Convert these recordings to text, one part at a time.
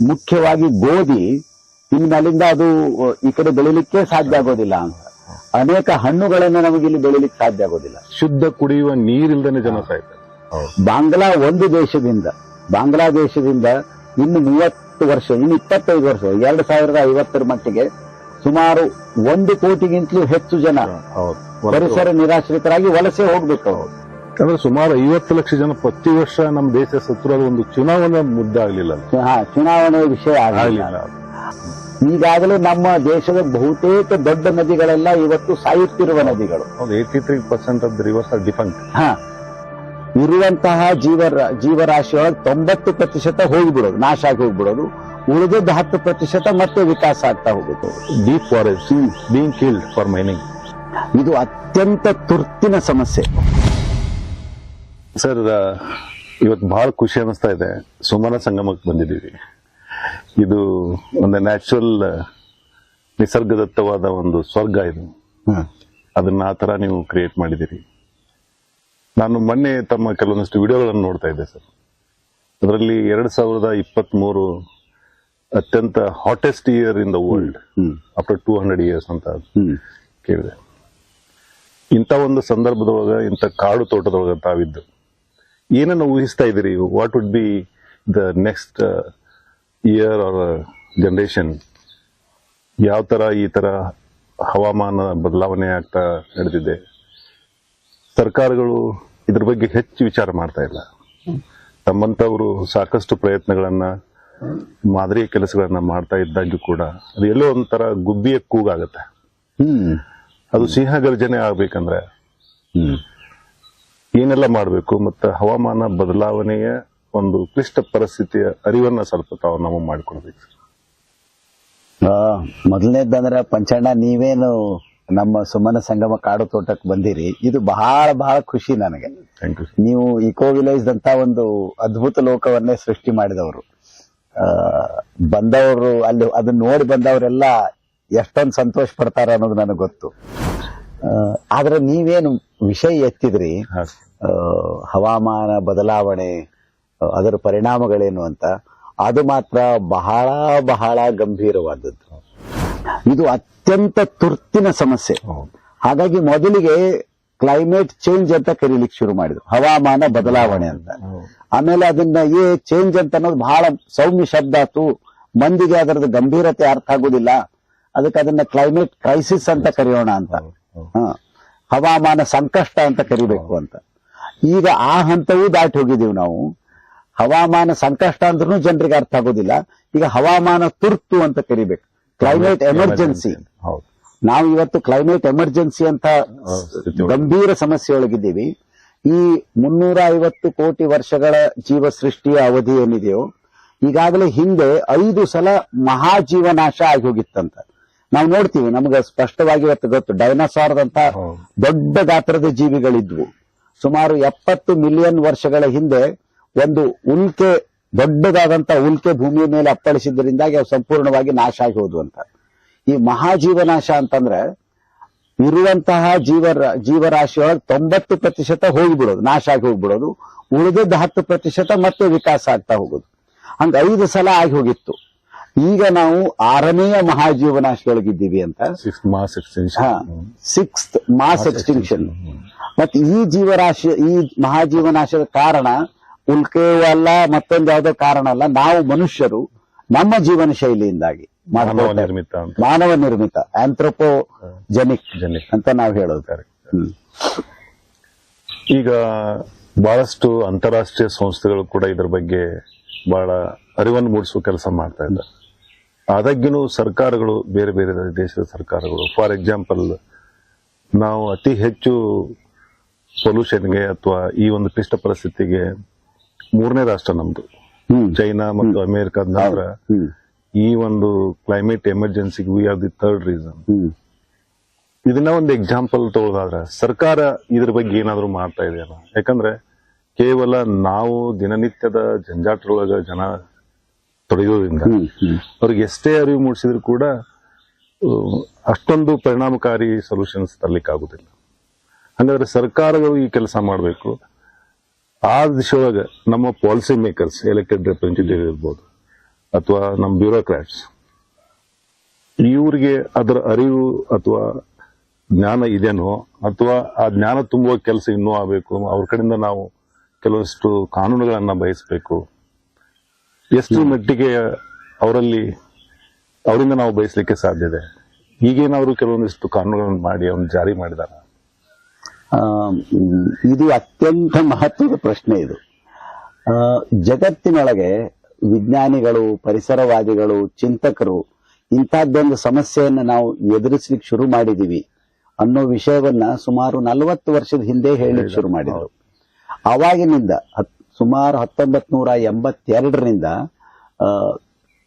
ಮುಖ್ಯವಾಗಿ ಗೋಧಿ ಇನ್ಮೇಲಿಂದ ಅದು ಈ ಕಡೆ ಬೆಳಿಲಿಕ್ಕೆ ಸಾಧ್ಯ ಆಗೋದಿಲ್ಲ ಅಂತ. ಅನೇಕ ಹಣ್ಣುಗಳನ್ನು ನಮಗೆ ಇಲ್ಲಿ ಬೆಳಿಲಿಕ್ಕೆ ಸಾಧ್ಯ ಆಗೋದಿಲ್ಲ. ಶುದ್ಧ ಕುಡಿಯುವ ನೀರಿಲ್ದೇನೆ ಜನ ಸಾಯ್ತಾರೆ. ಬಾಂಗ್ಲಾ ಒಂದು ದೇಶದಿಂದ ಬಾಂಗ್ಲಾದೇಶದಿಂದ ಇನ್ನು ಮೂವತ್ತು ವರ್ಷ ಇನ್ನು ಇಪ್ಪತ್ತೈದು ವರ್ಷ ಎರಡು ಸಾವಿರದ ಐವತ್ತರ ಮಟ್ಟಿಗೆ ಸುಮಾರು ಒಂದು ಕೋಟಿಗಿಂತಲೂ ಹೆಚ್ಚು ಜನ ಹೌದು. ಪರಿಸರ ನಿರಾಶ್ರಿತರಾಗಿ ವಲಸೆ ಹೋಗ್ಬೇಕು. ಅಂದ್ರೆ ಸುಮಾರು ಐವತ್ತು ಲಕ್ಷ ಜನ ಪ್ರತಿ ವರ್ಷ ನಮ್ಮ ದೇಶ ಸತ್ರು ಅದು ಒಂದು ಚುನಾವಣೆ ಮುದ್ದೆ ಆಗಲಿಲ್ಲ. ಹಾ ಚುನಾವಣೆ ವಿಷಯ ಆಗಲಿಲ್ಲ. ಈಗಾಗಲೇ ನಮ್ಮ ದೇಶದ ಬಹುತೇಕ ದೊಡ್ಡ ನದಿಗಳೆಲ್ಲ ಇವತ್ತು ಸಾಯುತ್ತಿರುವ ನದಿಗಳು. Eighty three percent of the rivers are defunct ಹ. ಇರುವಂತಹ ಜೀವ ಜೀವರಾಶಿಯೊಳಗೆ ತೊಂಬತ್ತು ಪ್ರತಿಶತ ಹೋಗಿಬಿಡೋದು ನಾಶ ಆಗಿ ಹೋಗ್ಬಿಡೋದು. ಉಳಿದದ್ದು ಹತ್ತು ಪ್ರತಿಶತ ಮತ್ತೆ ವಿಕಾಸ ಆಗ್ತಾ ಹೋಗುತ್ತೆ. Deep forest being killed for mining ಇದು ಅತ್ಯಂತ ತುರ್ತಿನ ಸಮಸ್ಯೆ. ಸರ್ ಇವತ್ತು ಬಹಳ ಖುಷಿ ಅನಿಸ್ತಾ ಇದೆ. ಸುಮನ ಸಂಗಮಕ್ಕೆ ಬಂದಿದ್ದೀವಿ. ಇದು ಒಂದು ನ್ಯಾಚುರಲ್ ನಿಸರ್ಗದತ್ತವಾದ ಒಂದು ಸ್ವರ್ಗ ಇದು. ಅದನ್ನ ಆ ತರ ನೀವು ಕ್ರಿಯೇಟ್ ಮಾಡಿದ್ದೀರಿ. ನಾನು ಮೊನ್ನೆ ತಮ್ಮ ಕೆಲವೊಂದಷ್ಟು ವಿಡಿಯೋಗಳನ್ನು ನೋಡ್ತಾ ಇದ್ದೆ ಸರ್. ಅದರಲ್ಲಿ ಎರಡ್ ಸಾವಿರದ ಇಪ್ಪತ್ತ್ ಮೂರು ಅತ್ಯಂತ hottest year in the world after two hundred years ಅಂತ ಕೇಳಿದೆ. ಇಂಥ ಒಂದು ಸಂದರ್ಭದೊಳಗ ಇಂಥ ಕಾಡು ತೋಟದೊಳಗ ತಾವಿದ್ದು. ಏನನ್ನ ಊಹಿಸ್ತಾ ಇದ್ದೀರಿ? What would be the next year or generation ಯಾವ ತರ ಈ ತರ ಹವಾಮಾನ ಬದಲಾವಣೆ ಆಗ್ತಾ ನಡೆದಿದೆ? ಸರ್ಕಾರಗಳು ಇದ್ರ ಬಗ್ಗೆ ಹೆಚ್ಚು ವಿಚಾರ ಮಾಡ್ತಾ ಇಲ್ಲ. ತಮ್ಮಂಥವರು ಸಾಕಷ್ಟು ಪ್ರಯತ್ನಗಳನ್ನ ಮಾದರಿ ಕೆಲಸಗಳನ್ನು ಮಾಡ್ತಾ ಇದ್ದಾಗ್ಯೂ ಕೂಡ ಅದು ಎಲ್ಲೋ ಒಂಥರ ಗುಬ್ಬಿಯ ಕೂಗಾಗತ್ತೆ. ಅದು ಸಿಂಹ ಗರ್ಜನೆ ಆಗ್ಬೇಕಂದ್ರೆ ಏನೆಲ್ಲ ಮಾಡಬೇಕು ಮತ್ತು ಹವಾಮಾನ ಬದಲಾವಣೆಯ ಒಂದು ಕ್ಲಿಷ್ಟ ಪರಿಸ್ಥಿತಿಯ ಅರಿವನ್ನ ಸ್ವಲ್ಪ ತಾವು ನಾವು ಮಾಡಿಕೊಡ್ಬೇಕು ಮೊದಲನೇದಂದ್ರೆ ಪಂಚಣ್ಣ ನೀವೇನು ನಮ್ಮ ಸುಮನ ಸಂಗಮ ಕಾಡು ತೋಟಕ್ಕೆ ಬಂದಿರಿ ಇದು ಬಹಳ ಬಹಳ ಖುಷಿ ನನಗೆ. ನೀವು ಇಕೋ ವಿಲೇಜ್ ಅಂತ ಒಂದು ಅದ್ಭುತ ಲೋಕವನ್ನೇ ಸೃಷ್ಟಿ ಮಾಡಿದವರು. ಬಂದವರು ಅಲ್ಲಿ ಅದನ್ನ ನೋಡಿ ಬಂದವರೆಲ್ಲ ಎಷ್ಟೊಂದು ಸಂತೋಷ ಪಡ್ತಾರ ಅನ್ನೋದು ನನಗೆ ಗೊತ್ತು. ಆದ್ರೆ ನೀವೇನು ವಿಷಯ ಎತ್ತಿದ್ರಿ? ಹವಾಮಾನ ಬದಲಾವಣೆ ಅದರ ಪರಿಣಾಮಗಳೇನು ಅಂತ. ಅದು ಮಾತ್ರ ಬಹಳ ಬಹಳ ಗಂಭೀರವಾದದ್ದು. ಇದು ಅತ್ಯಂತ ತುರ್ತಿನ ಸಮಸ್ಯೆ. ಹಾಗಾಗಿ ಮೊದಲಿಗೆ ಕ್ಲೈಮೇಟ್ ಚೇಂಜ್ ಅಂತ ಕರೀಲಿಕ್ಕೆ ಶುರು ಮಾಡಿದ್ರು. ಹವಾಮಾನ ಬದಲಾವಣೆ ಅಂತ. ಆಮೇಲೆ ಅದನ್ನ ಏ ಚೇಂಜ್ ಅಂತ ಅನ್ನೋದು ಬಹಳ ಸೌಮ್ಯ ಶಬ್ದ ಆತು. ಮಂದಿಗೆ ಅದರದ ಗಂಭೀರತೆ ಅರ್ಥ ಆಗುದಿಲ್ಲ. ಅದಕ್ಕೆ ಅದನ್ನ ಕ್ಲೈಮೇಟ್ ಕ್ರೈಸಿಸ್ ಅಂತ ಕರೆಯೋಣ ಅಂತ. ಹವಾಮಾನ ಸಂಕಷ್ಟ ಅಂತ ಕರಿಬೇಕು ಅಂತ. ಈಗ ಆ ಹಂತವೂ ದಾಟಿ ಹೋಗಿದ್ದೀವಿ ನಾವು. ಹವಾಮಾನ ಸಂಕಷ್ಟ ಅಂದ್ರೂ ಜನರಿಗೆ ಅರ್ಥ ಆಗೋದಿಲ್ಲ. ಈಗ ಹವಾಮಾನ ತುರ್ತು ಅಂತ ಕರಿಬೇಕು. ಕ್ಲೈಮೇಟ್ ಎಮರ್ಜೆನ್ಸಿ ಹೌದು. ನಾವು ಇವತ್ತು ಕ್ಲೈಮೇಟ್ ಎಮರ್ಜೆನ್ಸಿ ಅಂತ ಗಂಭೀರ ಗಂಭೀರ ಸಮಸ್ಯೆಯೊಳಗಿದ್ದೀವಿ. ಈ ಮುನ್ನೂರ ಐವತ್ತು ಕೋಟಿ ವರ್ಷಗಳ ಜೀವ ಸೃಷ್ಟಿಯ ಅವಧಿ ಏನಿದೆಯೋ ಈಗಾಗಲೇ ಹಿಂದೆ ಐದು ಸಲ ಮಹಾಜೀವನಾಶ ಆಗಿ ಹೋಗಿತ್ತಂತ. ನಾವು ನೋಡ್ತೀವಿ ನಮ್ಗೆ ಸ್ಪಷ್ಟವಾಗಿ ಇವತ್ತು ಗೊತ್ತು ಡೈನೋಸಾರ್ದಂತ ಅಂತ ದೊಡ್ಡ ಗಾತ್ರದ ಜೀವಿಗಳಿದ್ವು. ಸುಮಾರು ಎಪ್ಪತ್ತು ಮಿಲಿಯನ್ ವರ್ಷಗಳ ಹಿಂದೆ ಒಂದು ಉಲ್ಕೆ ದೊಡ್ಡದಾದಂತ ಉಲ್ಕೆ ಭೂಮಿಯ ಮೇಲೆ ಅಪ್ಪಳಿಸಿದ್ರಿಂದಾಗಿ ಅವು ಸಂಪೂರ್ಣವಾಗಿ ನಾಶ ಆಗಿ ಹೋದ್ವು ಅಂತ. ಈ ಮಹಾಜೀವನಾಶ ಅಂತಂದ್ರೆ ಇರುವಂತಹ ಜೀವ ಜೀವರಾಶಿಯೊಳಗೆ ತೊಂಬತ್ತು ಪ್ರತಿಶತ ಹೋಗಿಬಿಡೋದು ನಾಶ ಆಗಿ ಹೋಗ್ಬಿಡೋದು. ಉಳಿದದ್ದು ಹತ್ತು ಪ್ರತಿಶತ ಮತ್ತೆ ವಿಕಾಸ ಆಗ್ತಾ ಹೋಗೋದು. ಹಂಗ ಐದು ಸಲ ಆಗಿ ಹೋಗಿತ್ತು. ಈಗ ನಾವು ಆರನೆಯ ಮಹಾಜೀವನಾಶಿಯೊಳಗಿದ್ದೀವಿ ಅಂತ. Six mass extension sixth mass extinction ಮತ್ತೆ ಈ ಜೀವರಾಶಿ ಈ ಮಹಾಜೀವನಾಶದ ಕಾರಣ ಉಲ್ಕೆಯೂ ಅಲ್ಲ ಮತ್ತೊಂದು ಯಾವುದೋ ಕಾರಣ ಅಲ್ಲ ನಾವು ಮನುಷ್ಯರು ನಮ್ಮ ಜೀವನ ಶೈಲಿಯಿಂದಾಗಿ ಮಾನವ ನಿರ್ಮಿತ ಅಂತ. ಮಾನವ ನಿರ್ಮಿತ ಆಂಥ್ರೋಪೋಜೆನಿಕ್ ಜೆನಿಕ್ ಅಂತ ನಾವು ಹೇಳೋದು ಈಗ ಬಹಳಷ್ಟು ಅಂತಾರಾಷ್ಟ್ರೀಯ ಸಂಸ್ಥೆಗಳು ಕೂಡ ಇದ್ರ ಬಗ್ಗೆ ಬಹಳ ಅರಿವನ್ನು ಮೂಡಿಸುವ ಕೆಲಸ ಮಾಡ್ತಾ ಇದ್ದಾರೆ. ಆದಾಗ್ಯೂ ಸರ್ಕಾರಗಳು ಬೇರೆ ಬೇರೆ ದೇಶದ ಸರ್ಕಾರಗಳು ಫಾರ್ ಎಕ್ಸಾಂಪಲ್ ನಾವು ಅತಿ ಹೆಚ್ಚು ಪೊಲ್ಯೂಷನ್ಗೆ ಅಥವಾ ಈ ಒಂದು ಕ್ಲಿಷ್ಟ ಪರಿಸ್ಥಿತಿಗೆ ಮೂರನೇ ರಾಷ್ಟ್ರ ನಮ್ದು. ಚೈನಾ ಮತ್ತು ಅಮೆರಿಕದ ನಂತರ ಈ ಒಂದು climate ಎಮರ್ಜೆನ್ಸಿಗೆ we are the third reason ಇದನ್ನ ಒಂದು ಎಕ್ಸಾಂಪಲ್ ತಗೊಳ್ಳೋದಾದ್ರೆ ಸರ್ಕಾರ ಇದ್ರ ಬಗ್ಗೆ ಏನಾದರೂ ಮಾಡ್ತಾ ಇದೆಯಲ್ಲ? ಯಾಕಂದ್ರೆ ಕೇವಲ ನಾವು ದಿನನಿತ್ಯದ ಜಂಜಾಟದೊಳಗ ಜನ ತೊಡಗೋದ್ರಿಂದ ಅವ್ರಿಗೆ ಎಷ್ಟೇ ಅರಿವು ಮೂಡಿಸಿದ್ರು ಕೂಡ ಅಷ್ಟೊಂದು ಪರಿಣಾಮಕಾರಿ ಸೊಲ್ಯೂಷನ್ಸ್ ತರಲಿಕ್ಕೆ ಆಗುದಿಲ್ಲ ಹಂಗಾದ್ರೆ ಸರ್ಕಾರಗಳು ಈ ಕೆಲಸ ಮಾಡಬೇಕು. ಆ ದಿಶೆಯೊಳಗೆ ನಮ್ಮ ಪಾಲಿಸಿ ಮೇಕರ್ಸ್ ಎಲೆಕ್ಟೆಡ್ ರೆಪ್ರೆಸೆಂಟೇಟಿವ್ ಇರ್ಬೋದು ಅಥವಾ ನಮ್ಮ ಬ್ಯೂರೋಕ್ರಾಟ್ಸ್ ಇವ್ರಿಗೆ ಅದರ ಅರಿವು ಅಥವಾ ಜ್ಞಾನ ಇದೇನೋ ಅಥವಾ ಆ ಜ್ಞಾನ ತುಂಬುವ ಕೆಲಸ ಇನ್ನೂ ಆಗಬೇಕು. ಅವ್ರ ಕಡೆಯಿಂದ ನಾವು ಕೆಲವಷ್ಟು ಕಾನೂನುಗಳನ್ನು ಬಯಸಬೇಕು. ಎಷ್ಟು ಮಟ್ಟಿಗೆ ಅವರಲ್ಲಿ ಅವರಿಂದ ನಾವು ಬಯಸಲಿಕ್ಕೆ ಸಾಧ್ಯ ಇದೆ? ಈಗೇನಾದ್ರು ಕೆಲವೊಂದಿಷ್ಟು ಕಾನೂನುಗಳನ್ನು ಮಾಡಿ ಅವ್ನು ಜಾರಿ ಮಾಡಿದಾರ ಇದು ಅತ್ಯಂತ ಮಹತ್ವದ ಪ್ರಶ್ನೆ ಇದು. ಜಗತ್ತಿನೊಳಗೆ ವಿಜ್ಞಾನಿಗಳು ಪರಿಸರವಾದಿಗಳು ಚಿಂತಕರು ಇಂಥದ್ದೊಂದು ಸಮಸ್ಯೆಯನ್ನು ನಾವು ಎದುರಿಸ್ಲಿಕ್ಕೆ ಶುರು ಮಾಡಿದೀವಿ ಅನ್ನೋ ವಿಷಯವನ್ನ ಸುಮಾರು ನಲವತ್ತು ವರ್ಷದ ಹಿಂದೆ ಹೇಳಿ ಶುರು ಮಾಡಿದ್ರು. ಅವಾಗಿನಿಂದ ಸುಮಾರು ಹತ್ತೊಂಬತ್ ನೂರ ಎಂಬತ್ತೆರಡರಿಂದ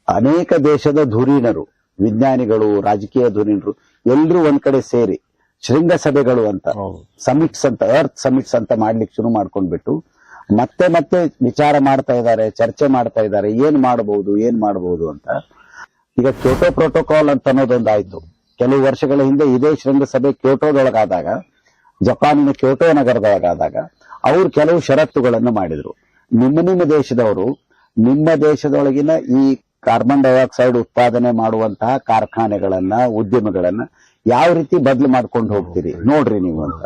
ಅನೇಕ ದೇಶದ ಧುರೀಣರು ವಿಜ್ಞಾನಿಗಳು ರಾಜಕೀಯ ಧುರೀಣರು ಎಲ್ಲರೂ ಒಂದ್ ಕಡೆ ಸೇರಿ ಶೃಂಗಸಭೆಗಳು ಅಂತ. ಸಮಿಟ್ಸ್ ಅಂತ ಅರ್ಥ್ ಸಮಿಟ್ಸ್ ಅಂತ ಮಾಡ್ಲಿಕ್ಕೆ ಶುರು ಮಾಡ್ಕೊಂಡ್ಬಿಟ್ಟು ಮತ್ತೆ ಮತ್ತೆ ವಿಚಾರ ಮಾಡ್ತಾ ಇದ್ದಾರೆ ಚರ್ಚೆ ಮಾಡ್ತಾ ಇದ್ದಾರೆ ಏನ್ ಮಾಡಬಹುದು ಏನ್ ಮಾಡಬಹುದು ಅಂತ ಈಗ ಕ್ಯೋಟೋ ಪ್ರೋಟೋಕಾಲ್ ಅಂತ ಅನ್ನೋದೊಂದು ಆಯ್ತು ಕೆಲವು ವರ್ಷಗಳ ಹಿಂದೆ ಇದೇ ಶೃಂಗಸಭೆ ಕ್ಯೋಟೋದೊಳಗಾದಾಗ ಜಪಾನಿನ ಕ್ಯೋಟೋ ನಗರದೊಳಗಾದಾಗ ಅವರು ಕೆಲವು ಷರತ್ತುಗಳನ್ನು ಮಾಡಿದ್ರು. ನಿಮ್ಮ ನಿಮ್ಮ ದೇಶದವರು ನಿಮ್ಮ ದೇಶದೊಳಗಿನ ಈ ಕಾರ್ಬನ್ ಡೈಆಕ್ಸೈಡ್ ಉತ್ಪಾದನೆ ಮಾಡುವಂತಹ ಕಾರ್ಖಾನೆಗಳನ್ನ ಉದ್ಯಮಗಳನ್ನ ಯಾವ ರೀತಿ ಬದಲು ಮಾಡ್ಕೊಂಡು ಹೋಗ್ತೀರಿ? ನೋಡ್ರಿ ನೀವು ಅಂತ.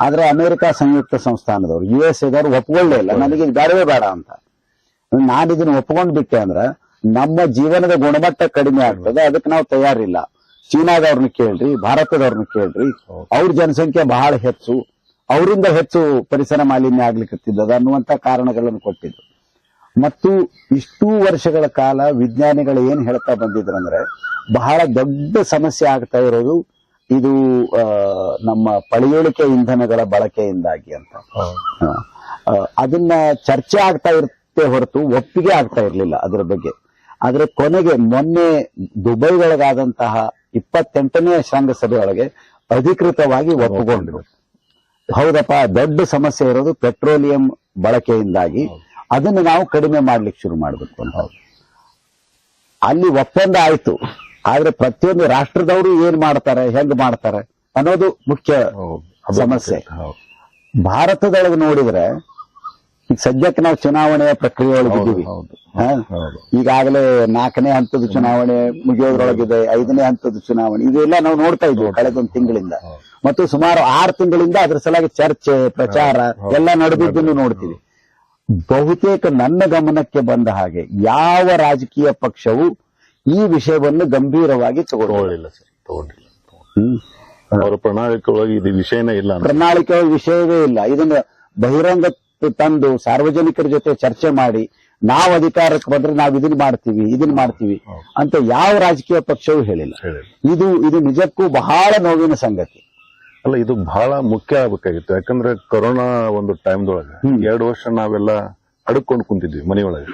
ಆದ್ರೆ ಅಮೆರಿಕ ಸಂಯುಕ್ತ ಸಂಸ್ಥಾನದವರು ಯು ಎಸ್ ಎದವರು ಒಪ್ಕೊಳ್ಳೇ ಇಲ್ಲ. ನನಗೆ ಬೇಡವೇ ಬೇಡ ಅಂತ. ನಾನು ಇದನ್ನ ಒಪ್ಕೊಂಡ್ ಬಿಟ್ಟೆ ಅಂದ್ರ ನಮ್ಮ ಜೀವನದ ಗುಣಮಟ್ಟ ಕಡಿಮೆ ಆಗ್ತದೆ. ಅದಕ್ಕೆ ನಾವು ತಯಾರಿಲ್ಲ. ಚೀನಾದವ್ರನ್ನ ಕೇಳ್ರಿ ಭಾರತದವ್ರನ್ನ ಕೇಳ್ರಿ. ಅವ್ರ ಜನಸಂಖ್ಯೆ ಬಹಳ ಹೆಚ್ಚು. ಅವರಿಂದ ಹೆಚ್ಚು ಪರಿಸರ ಮಾಲಿನ್ಯ ಆಗ್ಲಿಕ್ಕತ್ತಿದ್ದದ ಅನ್ನುವಂತ ಕಾರಣಗಳನ್ನು ಕೊಟ್ಟಿದ್ರು. ಮತ್ತು ಇಷ್ಟು ವರ್ಷಗಳ ಕಾಲ ವಿಜ್ಞಾನಿಗಳು ಏನ್ ಹೇಳ್ತಾ ಬಂದಿದ್ರಂದ್ರೆ ಬಹಳ ದೊಡ್ಡ ಸಮಸ್ಯೆ ಆಗ್ತಾ ಇರೋದು ಇದು ನಮ್ಮ ಪಳೆಯುಳಿಕೆ ಇಂಧನಗಳ ಬಳಕೆಯಿಂದಾಗಿ ಅಂತ. ಅದನ್ನ ಚರ್ಚೆ ಆಗ್ತಾ ಇರುತ್ತೆ ಹೊರತು ಒಪ್ಪಿಗೆ ಆಗ್ತಾ ಇರಲಿಲ್ಲ ಅದರ ಬಗ್ಗೆ. ಆದ್ರೆ ಕೊನೆಗೆ ಮೊನ್ನೆ ದುಬೈ ಒಳಗಾದಂತಹ ಇಪ್ಪತ್ತೆಂಟನೇ ಶೃಂಗಸಭೆ ಒಳಗೆ ಅಧಿಕೃತವಾಗಿ ಒಪ್ಪಿಕೊಂಡ್ರು ಹೌದಪ್ಪ ದೊಡ್ಡ ಸಮಸ್ಯೆ ಇರೋದು ಪೆಟ್ರೋಲಿಯಂ ಬಳಕೆಯಿಂದಾಗಿ. ಅದನ್ನು ನಾವು ಕಡಿಮೆ ಮಾಡ್ಲಿಕ್ಕೆ ಶುರು ಮಾಡಬೇಕು ಅಂತ. ಅಲ್ಲಿ ಒಪ್ಪಂದ ಆಯ್ತು. ಆದ್ರೆ ಪ್ರತಿಯೊಂದು ರಾಷ್ಟ್ರದವರು ಏನ್ ಮಾಡ್ತಾರೆ ಹೆಂಗ್ ಮಾಡ್ತಾರೆ ಅನ್ನೋದು ಮುಖ್ಯ ಸಮಸ್ಯೆ. ಭಾರತದೊಳಗೆ ನೋಡಿದ್ರೆ ಈಗ ಸದ್ಯಕ್ಕೆ ನಾವು ಚುನಾವಣೆಯ ಪ್ರಕ್ರಿಯೆ ಒಳಗಿದ್ದೀವಿ. ಈಗಾಗಲೇ ನಾಲ್ಕನೇ ಹಂತದ ಚುನಾವಣೆ ಮುಗಿಯೋದ್ರೊಳಗಿದೆ ಐದನೇ ಹಂತದ ಚುನಾವಣೆ ಇದೆಲ್ಲ ನಾವು ನೋಡ್ತಾ ಇದ್ವಿ ಕಳೆದೊಂದು ತಿಂಗಳಿಂದ. ಮತ್ತು ಸುಮಾರು ಆರು ತಿಂಗಳಿಂದ ಅದ್ರ ಸಲುವಾಗಿ ಚರ್ಚೆ ಪ್ರಚಾರ ಎಲ್ಲ ನಡೆದಿದ್ದನ್ನು ನೋಡ್ತೀವಿ. ಬಹುತೇಕ ನನ್ನ ಗಮನಕ್ಕೆ ಬಂದ ಹಾಗೆ ಯಾವ ರಾಜಕೀಯ ಪಕ್ಷವು ಈ ವಿಷಯವನ್ನು ಗಂಭೀರವಾಗಿ ತಗೊಳ್ಳಿ ತಗೊಳ್ಳಿಲ್ಲ ಸರ್. ತಗೊಂಡಿಲ್ಲ ಅವರ ಪ್ರಣಾಳಿಕೆ ಒಳಗೆ ಇದು ವಿಷಯನೇ ಇಲ್ಲ ಪ್ರಣಾಳಿಕೆಯ ಪ್ರಣಾಳಿಕೆ ವಿಷಯವೇ ಇಲ್ಲ. ಇದನ್ನು ಬಹಿರಂಗ ತಂದು ಸಾರ್ವಜನಿಕರ ಜೊತೆ ಚರ್ಚೆ ಮಾಡಿ ನಾವು ಅಧಿಕಾರಕ್ಕೆ ಬಂದ್ರೆ ನಾವು ಇದನ್ನ ಮಾಡ್ತೀವಿ ಇದನ್ನ ಮಾಡ್ತೀವಿ ಅಂತ ಯಾವ ರಾಜಕೀಯ ಪಕ್ಷವೂ ಹೇಳಿಲ್ಲ. ಇದು ಇದು ನಿಜಕ್ಕೂ ಬಹಳ ನೋವಿನ ಸಂಗತಿ. ಅಲ್ಲ ಇದು ಬಹಳ ಮುಖ್ಯ ಆಗ್ಬೇಕಾಗಿತ್ತು. ಯಾಕಂದ್ರೆ ಕೊರೋನಾ ಒಂದು ಟೈಮ್ದೊಳಗೆ ಎರಡು ವರ್ಷ ನಾವೆಲ್ಲ ಅಡ್ಕೊಂಡು ಕುಂತಿದ್ವಿ ಮನೆಯೊಳಗೆ.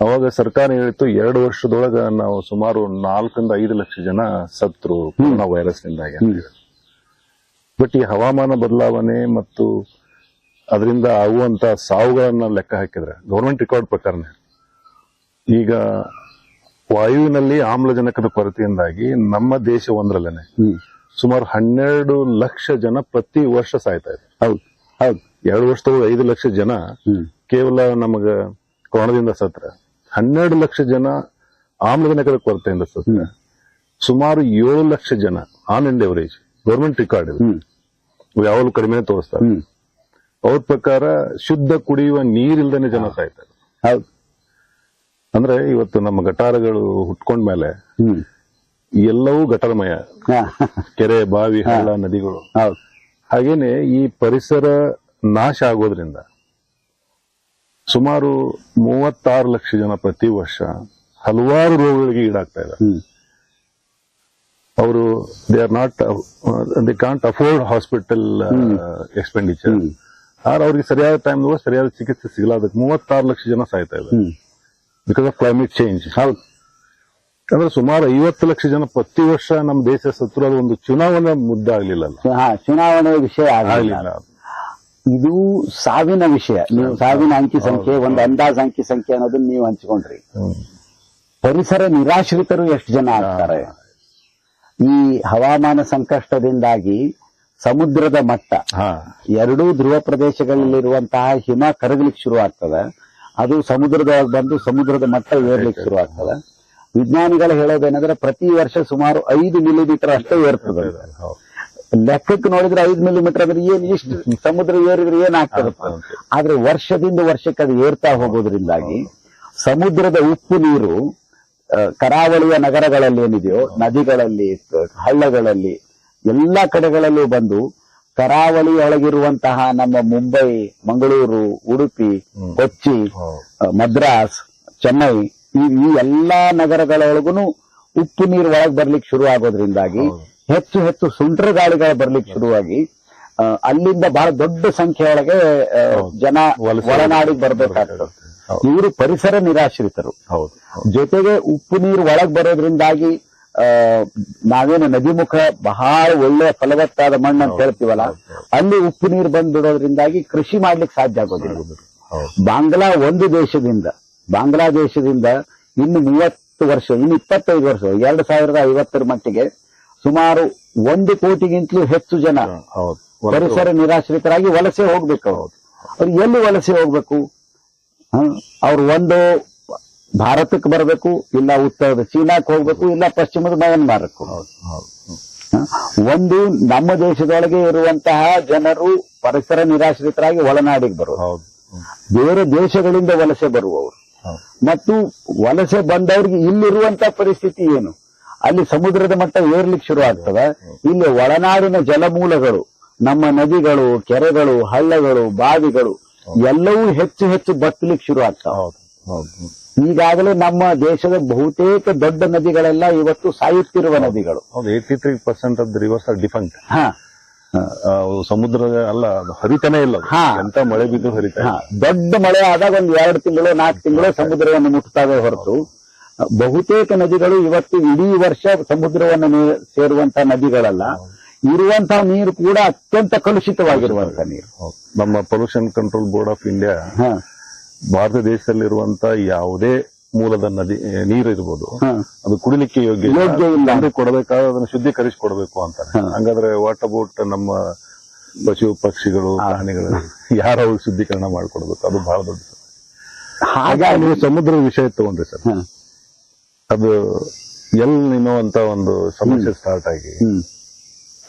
ಅವಾಗ ಸರ್ಕಾರ ಹೇಳಿತ್ತು ಎರಡು ವರ್ಷದೊಳಗ ನಾವು ಸುಮಾರು ನಾಲ್ಕರಿಂದ ಐದು ಲಕ್ಷ ಜನ ಸತ್ರು ಕೊರೋನಾ ವೈರಸ್ ನಿಂದಾಗಿ ಬಟ್ ಈ ಹವಾಮಾನ ಬದಲಾವಣೆ ಮತ್ತು ಅದರಿಂದ ಆಗುವಂತ ಸಾವುಗಳನ್ನ ಲೆಕ್ಕ ಹಾಕಿದ್ರೆ ಗವರ್ಮೆಂಟ್ ರೆಕಾರ್ಡ್ ಪ್ರಕಾರನೇ ಈಗ ವಾಯುವಿನಲ್ಲಿ ಆಮ್ಲಜನಕದ ಕೊರತೆಯಿಂದಾಗಿ ನಮ್ಮ ದೇಶ ಒಂದರಲ್ಲೇನೆ. ಸುಮಾರು ಹನ್ನೆರಡು ಲಕ್ಷ ಜನ ಪ್ರತಿ ವರ್ಷ ಸಾಯ್ತಾ ಇದೆ. ಹೌದು. ಹೌದು. ಎರಡು ವರ್ಷದ ಐದು ಲಕ್ಷ ಜನ ಕೇವಲ ನಮಗ ಕೋಣದಿಂದ ಸತ್ರ. ಹನ್ನೆರಡು ಲಕ್ಷ ಜನ ಆಮ್ಲಜನಕದ ಕೊರತೆಯಿಂದ ಸತ್ರ. ಸುಮಾರು ಏಳು ಲಕ್ಷ ಜನ on an average government record ಯಾವಾಗಲೂ ಕಡಿಮೆ ತೋರಿಸ್ತಾರೆ. ಅವ್ರ ಪ್ರಕಾರ ಶುದ್ಧ ಕುಡಿಯುವ ನೀರಿಲ್ದೇನೆ ಜನ ಸಾಯ್ತಾರೆ. ಹೌದು. ಅಂದ್ರೆ ಇವತ್ತು ನಮ್ಮ ಗಟಾರಗಳು ಹುಟ್ಕೊಂಡ್ಮೇಲೆ ಎಲ್ಲವೂ ಘಟನಮಯ. ಕೆರೆ ಬಾವಿ ಹಳ್ಳ ನದಿಗಳು. ಹಾಗೇನೆ ಈ ಪರಿಸರ ನಾಶ ಆಗೋದ್ರಿಂದ ಸುಮಾರು ಮೂವತ್ತಾರು ಲಕ್ಷ ಜನ ಪ್ರತಿ ವರ್ಷ ಹಲವಾರು ರೋಗಗಳಿಗೆ ಈಡಾಗ್ತಾ ಇದ್ದಾರೆ. ಅವರು they are not they can't afford hospital expenditure ಆದ್ರೆ ಅವ್ರಿಗೆ ಸರಿಯಾದ ಟೈಮ್ ಸರಿಯಾದ ಚಿಕಿತ್ಸೆ ಸಿಗಲ್ಲ. ಅದಕ್ಕೆ ಮೂವತ್ತಾರು ಲಕ್ಷ ಜನ ಸಾಯ್ತಾ ಇದ್ದಾರೆ. ಬಿಕಾಸ್ ಆಫ್ ಕ್ಲೈಮೇಟ್ ಚೇಂಜ್ ಹೌದು. ಅಂದ್ರೆ ಸುಮಾರು ಐವತ್ತು ಲಕ್ಷ ಜನ ಪ್ರತಿ ವರ್ಷ ನಮ್ಮ ದೇಶ ಸತ್ರು ಅದು ಒಂದು ಚುನಾವಣೆ ಮುದ್ದಾಗ್ಲಿಲ್ಲ ಹಾ ಚುನಾವಣೆ ವಿಷಯ ಆಗಲಿಲ್ಲ. ಇದು ಸಾವಿನ ವಿಷಯ. ನೀವು ಸಾವಿನ ಅಂಕಿ ಸಂಖ್ಯೆ ಒಂದು ಅಂದಾಜ್ ಅಂಕಿ ಸಂಖ್ಯೆ ಅನ್ನೋದನ್ನ ನೀವು ಹಂಚಿಕೊಂಡ್ರಿ. ಪರಿಸರ ನಿರಾಶ್ರಿತರು ಎಷ್ಟು ಜನ ಆಗ್ತಾರೆ? ಈ ಹವಾಮಾನ ಸಂಕಷ್ಟದಿಂದಾಗಿ ಸಮುದ್ರದ ಮಟ್ಟ ಹಾ. ಎರಡೂ ಧ್ರುವ ಪ್ರದೇಶಗಳಲ್ಲಿರುವಂತಹ ಹಿಮ ಕರಗಲಿಕ್ಕೆ ಶುರು ಆಗ್ತದೆ ಅದು ಸಮುದ್ರದೊಳಗೆ ಬಂದು ಸಮುದ್ರದ ಮಟ್ಟ ಏರ್ಲಿಕ್ಕೆ ಶುರು ಆಗ್ತದೆ ವಿಜ್ಞಾನಿಗಳು ಹೇಳೋದೇನಂದ್ರೆ ಪ್ರತಿ ವರ್ಷ ಸುಮಾರು ಐದು ಮಿಲಿಮೀಟರ್ ಅಷ್ಟೇ ಏರ್ತದೆ. ಲೆಕ್ಕಕ್ಕೆ ನೋಡಿದ್ರೆ ಐದು ಮಿಲಿಮೀಟರ್ ಅಂದ್ರೆ ಏನ್ ಇಷ್ಟು ಸಮುದ್ರ ಏರಿದ್ರೆ ಏನಾಗ್ತದೆ ಆದ್ರೆ ವರ್ಷದಿಂದ ವರ್ಷಕ್ಕೆ ಅದು ಏರ್ತಾ ಹೋಗೋದ್ರಿಂದಾಗಿ ಸಮುದ್ರದ ಉಪ್ಪು ನೀರು ಕರಾವಳಿಯ ನಗರಗಳಲ್ಲಿ ಏನಿದೆಯೋ ನದಿಗಳಲ್ಲಿ ಹಳ್ಳಗಳಲ್ಲಿ ಎಲ್ಲಾ ಕಡೆಗಳಲ್ಲೂ ಬಂದು ಕರಾವಳಿಯೊಳಗಿರುವಂತಹ ನಮ್ಮ ಮುಂಬೈ ಮಂಗಳೂರು ಉಡುಪಿ ಕೊಚ್ಚಿ ಮದ್ರಾಸ್ ಚೆನ್ನೈ ಈ ಈ ಎಲ್ಲಾ ನಗರಗಳೊಳಗೂ ಉಪ್ಪು ನೀರು ಒಳಗೆ ಬರ್ಲಿಕ್ಕೆ ಶುರು ಆಗೋದ್ರಿಂದಾಗಿ ಹೆಚ್ಚು ಹೆಚ್ಚು ಸುಂಟರ ಗಾಳಿಗಳು ಬರ್ಲಿಕ್ಕೆ ಶುರುವಾಗಿ ಅಲ್ಲಿಂದ ಬಹಳ ದೊಡ್ಡ ಸಂಖ್ಯೆಯೊಳಗೆ ಆ, ಜನ ಒಳನಾಡಿಗೆ ಬರ್ಬೇಕಾಗ್ತದೆ. ಇವರು ಪರಿಸರ ನಿರಾಶ್ರಿತರು. ಜೊತೆಗೆ ಉಪ್ಪು ನೀರು ಒಳಗ್ ಬರೋದ್ರಿಂದಾಗಿ ನಾವೇನ ನದಿಮುಖ ಬಹಳ ಒಳ್ಳೆ ಫಲವತ್ತಾದ ಮಣ್ಣು ಅಂತ ಹೇಳ್ತೀವಲ್ಲ ಅಲ್ಲಿ ಉಪ್ಪು ನೀರು ಬಂದ್ಬಿಡೋದ್ರಿಂದಾಗಿ ಕೃಷಿ ಮಾಡ್ಲಿಕ್ಕೆ ಸಾಧ್ಯ ಆಗೋದಿಲ್ಲ. ಬಾಂಗ್ಲಾ ಒಂದು ದೇಶದಿಂದ ಬಾಂಗ್ಲಾದೇಶದಿಂದ ಇನ್ನು ಮೂವತ್ತು ವರ್ಷ ಇನ್ನು ಇಪ್ಪತ್ತೈದು ವರ್ಷ ಎರಡು ಸಾವಿರದ ಐವತ್ತರ ಮಟ್ಟಿಗೆ ಸುಮಾರು ಒಂದು ಕೋಟಿಗಿಂತಲೂ ಹೆಚ್ಚು ಜನ ಹೌದು. ಪರಿಸರ ನಿರಾಶ್ರಿತರಾಗಿ ವಲಸೆ ಹೋಗ್ಬೇಕು ಅವರು. ಎಲ್ಲಿ ವಲಸೆ ಹೋಗ್ಬೇಕು? ಅವ್ರು ಒಂದು ಭಾರತಕ್ಕೆ ಬರಬೇಕು ಇಲ್ಲ ಉತ್ತರದ ಚೀನಾಕ್ಕೆ ಹೋಗ್ಬೇಕು ಇಲ್ಲ ಪಶ್ಚಿಮದ ಮಯನ್ಮಾರಕ್ಕೆ ಹೌದು ಹೌದು ಹ? ಒಂದು ನಮ್ಮ ದೇಶದೊಳಗೆ ಇರುವಂತಹ ಜನರು ಪರಿಸರ ನಿರಾಶ್ರಿತರಾಗಿ ಒಳನಾಡಿಗೆ ಬರುವ ಬೇರೆ ದೇಶಗಳಿಂದ ವಲಸೆ ಬರುವವರು. ಮತ್ತು ವಲಸೆ ಬಂದವರಿಗೆ ಇಲ್ಲಿರುವಂತ ಪರಿಸ್ಥಿತಿ ಏನು? ಅಲ್ಲಿ ಸಮುದ್ರದ ಮಟ್ಟ ಏರ್ಲಿಕ್ಕೆ ಶುರು ಆಗ್ತದೆ. ಇಲ್ಲಿ ಒಳನಾಡಿನ ಜಲಮೂಲಗಳು ನಮ್ಮ ನದಿಗಳು ಕೆರೆಗಳು ಹಳ್ಳಗಳು ಬಾವಿಗಳು ಎಲ್ಲವೂ ಹೆಚ್ಚು ಹೆಚ್ಚು ಬತ್ತಲಿಕ್ಕೆ ಶುರು ಆಗ್ತಾವ. ಈಗಾಗಲೇ ನಮ್ಮ ದೇಶದ ಬಹುತೇಕ ದೊಡ್ಡ ನದಿಗಳೆಲ್ಲ ಇವತ್ತು ಸಾಯುತ್ತಿರುವ ನದಿಗಳು. Eighty three percent of the rivers are defunct ಹಾ. ಸಮುದ್ರ ಅಲ್ಲ ಹರಿತಾನೆ ಇಲ್ಲ. ಎಂತ ಮಳೆ ಬಿದ್ದು ಹರಿತ ದೊಡ್ಡ ಮಳೆ ಆದಾಗ ಒಂದು ಎರಡು ತಿಂಗಳು ನಾಲ್ಕು ತಿಂಗಳು ಸಮುದ್ರವನ್ನು ಮುಟ್ತಾವೆ ಹೊರತು. ಬಹುತೇಕ ನದಿಗಳು ಇವತ್ತು ಇಡೀ ವರ್ಷ ಸಮುದ್ರವನ್ನು ಸೇರುವಂತಹ ನದಿಗಳಲ್ಲ. ಇರುವಂತಹ ನೀರು ಕೂಡ ಅತ್ಯಂತ ಕಲುಷಿತವಾಗಿರುವಂತಹ ನೀರು. ನಮ್ಮ pollution control board of India Bharat ದೇಶದಲ್ಲಿರುವಂತ ಯಾವುದೇ ಮೂಲದ ನದಿ ನೀರು ಇರ್ಬೋದು. ಅದು ಕುಡಿಲಿಕ್ಕೆ ಯೋಗ್ಯ ಇಲ್ಲ. ಕೊಡಬೇಕಾದ್ರೆ ಅದನ್ನು ಶುದ್ಧೀಕರಿಸಿ ಕೊಡಬೇಕು ಅಂತಾರೆ ಹಂಗಾದ್ರೆ ವಾಟ್ ಬೋಟ್ ನಮ್ಮ ಪಶು ಪಕ್ಷಿಗಳು ಪ್ರಾಣಿಗಳು ಯಾರು ಅವ್ರಿಗೆ ಶುದ್ಧೀಕರಣ ಮಾಡ್ಕೊಡ್ಬೇಕು. ಅದು ಬಹಳ ದೊಡ್ಡ. ಹಾಗಾಗಿ ನೀವು ಸಮುದ್ರದ ವಿಷಯ ತಗೊಂಡ್ರಿ ಸರ್. ಅದು ಎಲ್ ಅಂತ ಒಂದು ಸಮಸ್ಯೆ ಸ್ಟಾರ್ಟ್ ಆಗಿ.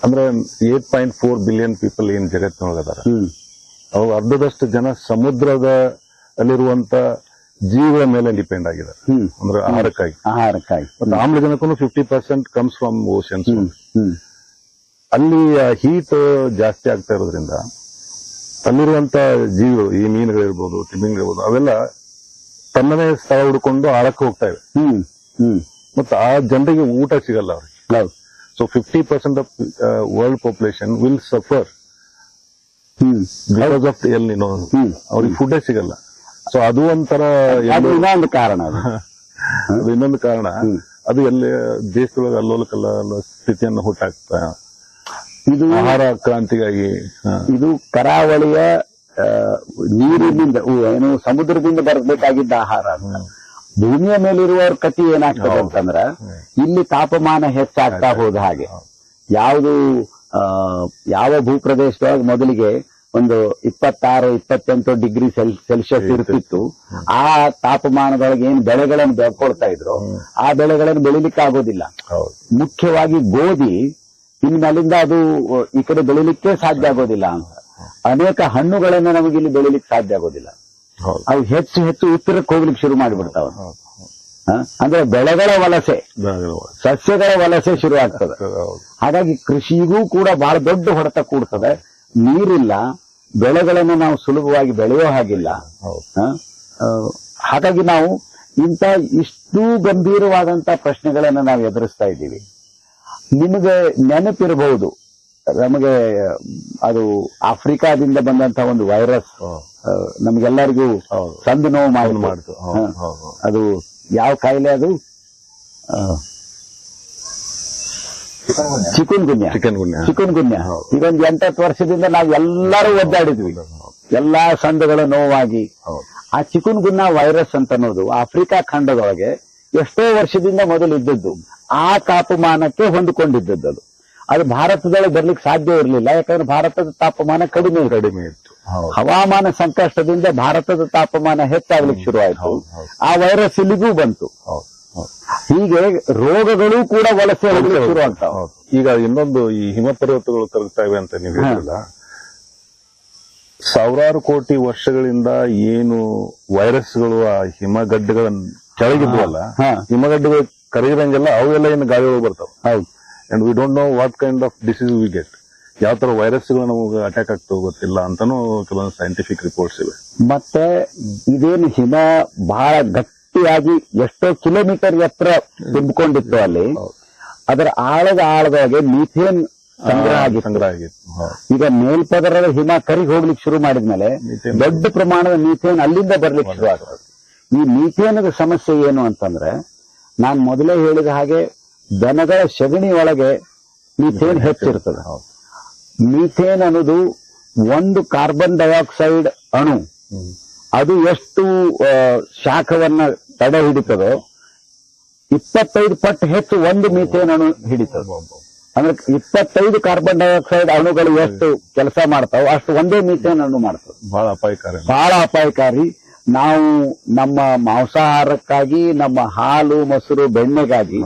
ಅಂದ್ರೆ eight point four billion people ಏನ್ ಜಗತ್ತಿನೊಳಗದಾರ ಹ್ಮ್. ಅವು ಅರ್ಧದಷ್ಟು ಜನ ಸಮುದ್ರದ ಅಲ್ಲಿರುವಂತ ಜೀವಿಗಳ ಮೇಲೆ ಡಿಪೆಂಡ್ ಆಗಿದೆ. ಅಂದ್ರೆ ಆಹಾರಕ್ಕಾಗಿ. ಆಹಾರಕ್ಕಾಗಿ. ಮತ್ತೆ ಆಮ್ಲಜನಕನು fifty percent comes from oceans ಅಲ್ಲಿ ಹೀಟ್ ಜಾಸ್ತಿ ಆಗ್ತಾ ಇರೋದ್ರಿಂದ ಅಲ್ಲಿರುವಂತ ಜೀವಿಗಳು ಈ ಮೀನುಗಳಿರ್ಬೋದು ತಿಮ್ಮಿಂಗಳಿರ್ಬೋದು ಅವೆಲ್ಲ ತನ್ನದೇ ಸ್ಥಳ ಹುಡ್ಕೊಂಡು ಆಳಕ್ಕೆ ಹೋಗ್ತಾ ಇವೆ. ಮತ್ತೆ ಆ ಜನರಿಗೆ ಊಟ ಸಿಗಲ್ಲ ಅವ್ರಿಗೆ. So fifty percent of world population will suffer because of El Niño. ಅವ್ರಿಗೆ ಫುಡ್ ಸಿಗಲ್ಲ. ಸೊ ಅದು ಒಂಥರ ಅದು ಇನ್ನೊಂದು ಕಾರಣ ಅದು. ಅದು ಇನ್ನೊಂದು ಕಾರಣ. ಅದು ಎಲ್ಲಿ ದೇಶದೊಳಗೆ ಅಲ್ಲೋಲ ಕಲ್ಲ ಸ್ಥಿತಿಯನ್ನು ಹುಟ್ಟಾಕ್ತಾ ಇದು ಆಹಾರ ಕ್ರಾಂತಿಗಾಗಿ ಇದು ಕರಾವಳಿಯ ನೀರಿನಿಂದ ಏನು ಸಮುದ್ರದಿಂದ ಬರಬೇಕಾಗಿದ್ದ ಆಹಾರ ಅಂತ. ಭೂಮಿಯ ಮೇಲಿರುವವ್ರ ಕತಿ ಏನಾಗ್ತದೆ ಅಂತಂದ್ರ ಇಲ್ಲಿ ತಾಪಮಾನ ಹೆಚ್ಚಾಗ್ತಾ ಹೋದ ಹಾಗೆ. ಯಾವುದು ಯಾವ ಭೂಪ್ರದೇಶದೊಳಗೆ ಮೊದಲಿಗೆ ಒಂದು ಇಪ್ಪತ್ತಾರು ಇಪ್ಪತ್ತೆಂಟು ಡಿಗ್ರಿ ಸೆಲ್ ಸೆಲ್ಸಿಯಸ್ ಇರ್ತಿತ್ತು. ಆ ತಾಪಮಾನದೊಳಗೆ ಏನು ಬೆಳೆಗಳನ್ನು ಬೆಳ್ಕೊಳ್ತಾ ಇದ್ರು ಆ ಬೆಳೆಗಳನ್ನು ಬೆಳಿಲಿಕ್ಕೆ ಆಗೋದಿಲ್ಲ. ಮುಖ್ಯವಾಗಿ ಗೋಧಿ ಇನ್ಮೇಲಿಂದ ಅದು ಈ ಕಡೆ ಬೆಳಿಲಿಕ್ಕೆ ಸಾಧ್ಯ ಆಗೋದಿಲ್ಲ. ಅಂತ ಅನೇಕ ಹಣ್ಣುಗಳನ್ನ ನಮಗೆ ಇಲ್ಲಿ ಬೆಳಿಲಿಕ್ಕೆ ಸಾಧ್ಯ ಆಗೋದಿಲ್ಲ. ಅವು ಹೆಚ್ಚು ಹೆಚ್ಚು ಉತ್ತರಕ್ಕೆ ಹೋಗ್ಲಿಕ್ಕೆ ಶುರು ಮಾಡಿಬಿಡ್ತಾವ. ಅಂದ್ರೆ ಬೆಳೆಗಳ ವಲಸೆ. ಸಸ್ಯಗಳ ವಲಸೆ ಶುರು ಆಗ್ತದೆ ಹಾಗಾಗಿ ಕೃಷಿಗೂ ಕೂಡ ಬಹಳ ದೊಡ್ಡ ಹೊಡೆತ ಕೂಡ್ತದೆ. ನೀರಿಲ್ಲ ಬೆಳೆಗಳನ್ನು ನಾವು ಸುಲಭವಾಗಿ ಬೆಳೆಯೋ ಹಾಗಿಲ್ಲ. ಹಾಗಾಗಿ ನಾವು ಇಂಥ ಇಷ್ಟು ಗಂಭೀರವಾದಂತ ಪ್ರಶ್ನೆಗಳನ್ನು ನಾವು ಎದುರಿಸ್ತಾ ಇದ್ದೀವಿ. ನಿಮಗೆ ನೆನಪಿರಬಹುದು ನಮಗೆ ಅದು ಆಫ್ರಿಕಾದಿಂದ ಬಂದಂತ ಒಂದು ವೈರಸ್ ನಮ್ಗೆಲ್ಲರಿಗೂ. ಸಂದು ನೋವು ಮಾಡ್ತು. ಅದು ಯಾವ ಕಾಯಿಲೆ ಅದು? ಚಿಕುನ್ ಗುನ್ಯ ಚಿಕನ್ ಗುನ್ಯ ಚಿಕನ್ ಗುನ್ಯ ಇದೊಂದು ಎಂಟತ್ತು ವರ್ಷದಿಂದ ನಾವು ಎಲ್ಲರೂ ಒದ್ದಾಡಿದ್ವಿ. ಎಲ್ಲಾ ಸಂಧಗಳ ನೋವಾಗಿ. ಆ ಚಿಕನ್ ಗುನ್ನ ವೈರಸ್ ಅಂತ ಅನ್ನೋದು ಆಫ್ರಿಕಾ ಖಂಡದೊಳಗೆ ಎಷ್ಟೋ ವರ್ಷದಿಂದ ಮೊದಲು ಇದ್ದದ್ದು. ಆ ತಾಪಮಾನಕ್ಕೆ ಹೊಂದಿಕೊಂಡಿದ್ದದ್ದು ಅದು. ಅದು ಭಾರತದೊಳಗೆ ಬರ್ಲಿಕ್ಕೆ ಸಾಧ್ಯ ಇರಲಿಲ್ಲ. ಯಾಕಂದ್ರೆ ಭಾರತದ ತಾಪಮಾನ ಕಡಿಮೆ ಇತ್ತು. ಕಡಿಮೆ ಇತ್ತು. ಹವಾಮಾನ ಸಂಕಷ್ಟದಿಂದ ಭಾರತದ ತಾಪಮಾನ ಹೆಚ್ಚಾಗ್ಲಿಕ್ಕೆ ಶುರುವಾಯಿತು. ಆ ವೈರಸ್ ಇಲ್ಲಿಗೂ ಬಂತು. ಹೀಗೆ ರೋಗಗಳು ಕೂಡ ವಲಸೆ ಶುರು ಆಗ್ತಾವ. ಈಗ ಇನ್ನೊಂದು ಈ ಹಿಮ ಪರ್ವತಗಳು ಕರಗ್ತಾ ಇವೆ ಅಂತ ನೀವು ಹೇಳಿಲ್ಲ ಸಾವಿರಾರು ಕೋಟಿ ವರ್ಷಗಳಿಂದ ಏನು ವೈರಸ್ಗಳು ಆ ಹಿಮಗಡ್ಡೆಗಳ ಕೆಳಗಿದ್ವಲ್ಲ. ಹಿಮಗಡ್ಡೆಗಳು ಕರಗಿದಂಗೆಲ್ಲ ಅವೆಲ್ಲ ಇನ್ನು ಗಾಳಿ ಒಳಗೆ ಬರ್ತಾವ. ಹೌದು. And we don't know what kind of disease we get ಯಾವ ತರ ವೈರಸ್ಗಳು ನಮಗೆ ಅಟ್ಯಾಕ್ ಆಗ್ತಾವ ಗೊತ್ತಿಲ್ಲ ಅಂತಾನು ಕೆಲವೊಂದು ಸೈಂಟಿಫಿಕ್ ರಿಪೋರ್ಟ್ಸ್ ಇವೆ. ಮತ್ತೆ ಇದೇನು ಹಿಮ ಬಹಳ ಗಟ್ಟಿಯಾಗಿ ಎಷ್ಟೋ ಕಿಲೋಮೀಟರ್ ಎತ್ತರ ತುಂಬಿಕೊಂಡಿತ್ತು ಅಲ್ಲಿ. ಅದರ ಆಳದ ಆಳದೊಳಗೆ ಮೀಥೇನ್ ಸಂಗ್ರಹ ಆಗಿ ಸಂಗ್ರಹ ಆಗಿತ್ತು. ಈಗ ಮೇಲ್ಪದರದ ಹಿಮ ಕರಿಗೆ ಹೋಗ್ಲಿಕ್ಕೆ ಶುರು ಮಾಡಿದ್ಮೇಲೆ. ದೊಡ್ಡ ಪ್ರಮಾಣದ ಮೀಥೇನ್ ಅಲ್ಲಿಂದ ಬರ್ಲಿಕ್ಕೆ ಶುರು ಆಗ್ತದೆ ಈ ಮೀಥೇನದ ಸಮಸ್ಯೆ ಏನು ಅಂತಂದ್ರೆ ನಾನು ಮೊದಲೇ ಹೇಳಿದ ಹಾಗೆ ದನಗಳ ಸಗಣಿ ಒಳಗೆ ಮೀಥೇನ್ ಹೆಚ್ಚಿರ್ತದೆ. ಮೀಥೇನ್ ಅನ್ನೋದು ಒಂದು ಕಾರ್ಬನ್ ಡೈಆಕ್ಸೈಡ್ ಅಣು. ಅದು ಎಷ್ಟು ಶಾಖವನ್ನ ತಡೆ ಹಿಡಿತದೋ. ಇಪ್ಪತ್ತೈದು ಪಟ್ಟು ಹೆಚ್ಚು ಒಂದು ಮೀಥೇನ್ ಅಣು ಹಿಡಿತದೆ. ಅಂದ್ರೆ ಇಪ್ಪತ್ತೈದು ಕಾರ್ಬನ್ ಡೈಆಕ್ಸೈಡ್ ಅಣುಗಳು ಎಷ್ಟು ಕೆಲಸ ಮಾಡ್ತಾವ ಅಷ್ಟು ಒಂದೇ ಮೀಥೇನ್ ಅಣು ಮಾಡ್ತದೆ. ಬಹಳ ಅಪಾಯಕಾರಿ. ಬಹಳ ಅಪಾಯಕಾರಿ. ನಾವು ನಮ್ಮ ಮಾಂಸಾಹಾರಕ್ಕಾಗಿ ನಮ್ಮ ಹಾಲು ಮೊಸರು ಬೆಣ್ಣೆಗಾಗಿ